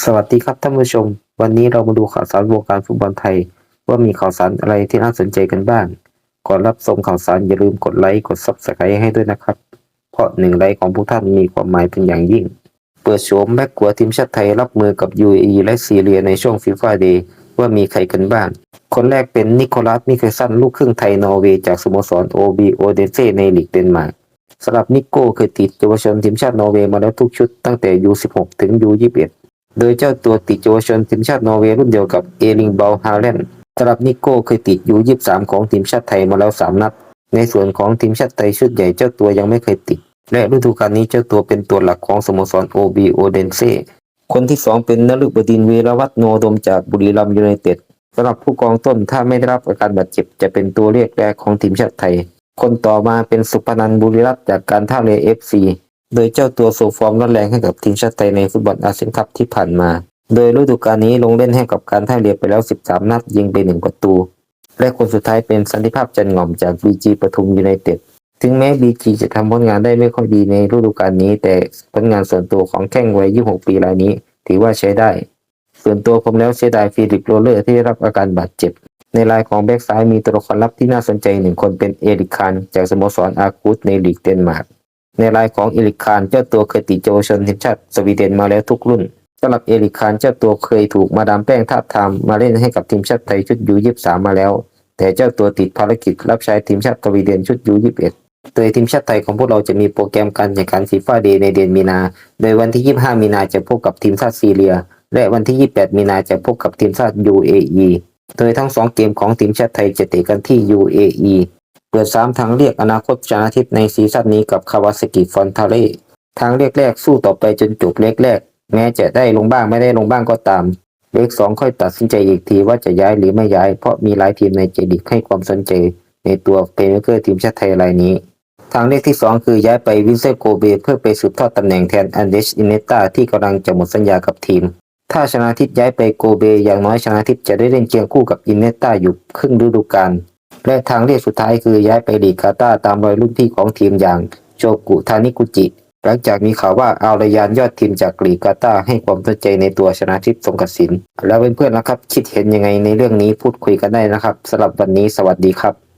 สวัสดีครับท่านผู้ชม วันนี้เรามาดูข่าวสารวงการฟุตบอลไทย ว่ามีข่าวสารอะไรที่น่าสนใจกันบ้าง ก่อนรับชมข่าวสารอย่าลืมกดไลค์กด Subscribe ให้ด้วยนะครับ เพราะหนึ่งไลค์ของพวกท่านมีความหมายเป็นอย่างยิ่ง เปิดโฉมแบ็กกัวทีมชาติไทยรับมือกับ UAE และซีเรียในช่วงฟีฟ่าเดย์ว่ามีใครกันบ้าง คนแรกเป็นนิโคลัสมิเคลสันลูกครึ่งไทยนอร์เวย์จากสโมสร OB โอเดนเซในลีกเดนมาร์กสำหรับนิโก้เคยติดเยาวชนทีมชาตินอร์เวย์มาแล้วทุกชุดตั้งแต่ U16 ถึง U21 โดยเจ้าตัวติดเยาวชนทีมชาตินอร์เวย์รุ่นเดียวกับเอลิงเบลฮาเลนสำหรับนิโก้เคยติดอยู่ 23 ของทีมชาติไทยมาแล้ว 3 นัด ในส่วนของทีมชาติไทยชุดใหญ่เจ้าตัวยังไม่เคยติด และฤดูกาลนี้เจ้าตัวเป็นตัวหลักของสโมสรโอบีโอเดนเซคนที่ 2 เป็นนฤบดินทร์วีรวัฒน์โนดมจากบุรีรัมย์ยูไนเต็ดสำหรับผู้กองต้นถ้าไม่ได้รับอาการบาดเจ็บจะเป็นตัวเรียกแรกของทีมชาติไทย คนต่อมาเป็นสุพนันบุรีรัตน์จากการท่าเรือเอฟซี โดยเจ้าตัวโซฟอร์มร้อนแรงให้กับทีมชาติไทยในฟุตบอลอาเซียนคัพที่ผ่านมา โดยฤดูกาลนี้ลงเล่นให้กับการท่าเรือไปแล้ว 13 นัดยิงไป 1 ประตู และคนสุดท้ายเป็นสันติภาพจันหงอมจากบีจีปทุมยูไนเต็ด ถึงแม้บีจีจะทำผลงานได้ไม่ค่อยดีในฤดูกาลนี้ แต่ผลงานส่วนตัวของแข้งวัย 26 ปีรายนี้ ถือว่าใช้ได้ ส่วนตัวผมแล้วเสียดายฟิลิปโรเลอร์ที่ได้รับอาการบาดเจ็บ ในรายของแบ็กซ้ายมีตัวละครลับที่น่าสนใจหนึ่งคนเป็นเอริกคานจากสโมสรอากูสในลีกเดนมาร์ก ในรายของเอริกคานเจ้าตัวเคยติดเยาวชนทีมชาติสวีเดนมาแล้วทุกรุ่นสำหรับเอริกคานเจ้าตัวเคยถูกมาดามแป้งทาบทามมาเล่นให้กับทีมชาติไทยชุดยู23มาแล้ว แต่เจ้าตัวติดภารกิจรับใช้ทีมชาติสวีเดนชุดยู21โดยทีมชาติไทยของพวกเราจะมีโปรแกรมการแข่งขันฟีฟ่าเดย์ในเดือนมีนา โดยวันที่ 25 มีนาจะพบกับทีมชาติซีเรีย และวันที่ 28 มีนาจะพบกับทีมชาติ UAE โดยทั้งสองเกมของทีมชาติไทยจะเตะกันที่ UAE เปิด 3 ทางเรียกอนาคตชนะทิพย์ในซีซั่นนี้กับคาวาซากิฟอนทาเร่ทางเรียกแรกสู้ต่อไปจนจบเล็กแรก แม้จะได้ลงบ้างไม่ได้ลงบ้างก็ตาม เลขสองค่อยตัดสินใจอีกทีว่าจะย้ายหรือไม่ย้าย เพราะมีหลายทีมในเจดีให้ความสนใจ ในตัวเพลย์เมเกอร์ทีมชาติไทยรายนี้ ทางเลือกที่ 2 คือย้ายไปวินเซอร์โกเบเพื่อไปสืบทอดตำแหน่งแทนอันเดชอินเนตาที่กำลังจะหมดสัญญากับทีม ถ้าชนะทิพย์ย้ายไปโกเบอย่างน้อยชนะทิพย์จะได้เล่นเคียงคู่กับอินเนตาอยู่ครึ่งฤดูกาล และทางเลือกสุดท้ายคือย้ายไปลีกกาตาตามรอยรุ่นพี่ของทีมอย่างโชกุทานิกุจิ หลังจากมีข่าวว่าอารยานยอดทีมจากลีกกาตาให้ความสนใจในตัวชนะทิพย์สงกสินแล้วเพื่อนๆนะครับ คิดเห็นยังไงในเรื่องนี้พูดคุยกันได้นะครับสำหรับวันนี้สวัสดีครับ